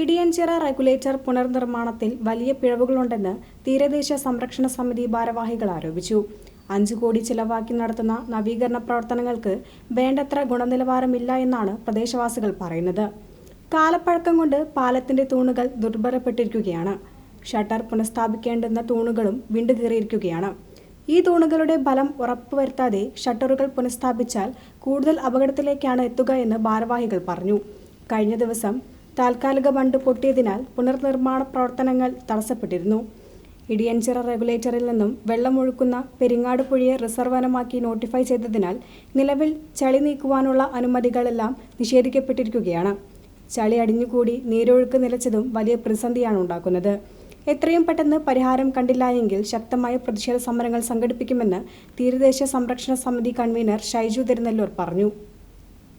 ഇടിയൻചിറ regulator പുനർനിർമ്മാണത്തിൽ വലിയ പിഴവുകളുണ്ടെന്ന് തീരദേശ സംരക്ഷണ സമിതി ഭാരവാഹികൾ ആരോപിച്ചു. അഞ്ചു കോടി ചിലവാക്കി നടത്തുന്ന നവീകരണ പ്രവർത്തനങ്ങൾക്ക് വേണ്ടത്ര ഗുണനിലവാരമില്ല എന്നാണ് പ്രദേശവാസികൾ പറയുന്നത്. കാലപ്പഴക്കം കൊണ്ട് പാലത്തിന്റെ തൂണുകൾ ദുർബലപ്പെട്ടിരിക്കുകയാണ്. ഷട്ടർ പുനഃസ്ഥാപിക്കേണ്ടുന്ന തൂണുകളും വിണ്ടുകീറിയിരിക്കുകയാണ്. ഈ തൂണുകളുടെ ബലം ഉറപ്പുവരുത്താതെ ഷട്ടറുകൾ പുനഃസ്ഥാപിച്ചാൽ കൂടുതൽ അപകടത്തിലേക്കാണ് എത്തുക എന്ന് ഭാരവാഹികൾ പറഞ്ഞു. കഴിഞ്ഞ ദിവസം താൽക്കാലിക ബണ്ട് പൊട്ടിയതിനാൽ പുനർനിർമ്മാണ പ്രവർത്തനങ്ങൾ തടസ്സപ്പെട്ടിരുന്നു. ഇടിയഞ്ചിറ റെഗുലേറ്ററിൽ നിന്നും വെള്ളമൊഴുക്കുന്ന പെരിങ്ങാട് പുഴയെ റിസർവ് വനമാക്കി നോട്ടിഫൈ ചെയ്തതിനാൽ നിലവിൽ ചളി നീക്കുവാനുള്ള അനുമതികളെല്ലാം നിഷേധിക്കപ്പെട്ടിരിക്കുകയാണ്. ചളി അടിഞ്ഞുകൂടി നീരൊഴുക്ക് നിലച്ചതും വലിയ പ്രതിസന്ധിയാണ് ഉണ്ടാക്കുന്നത്. എത്രയും പെട്ടെന്ന് പരിഹാരം കണ്ടില്ല എങ്കിൽ ശക്തമായ പ്രതിഷേധ സമരങ്ങൾ സംഘടിപ്പിക്കുമെന്ന് തീരദേശ സംരക്ഷണ സമിതി കൺവീനർ ഷൈജു തിരുനെല്ലൂർ പറഞ്ഞു.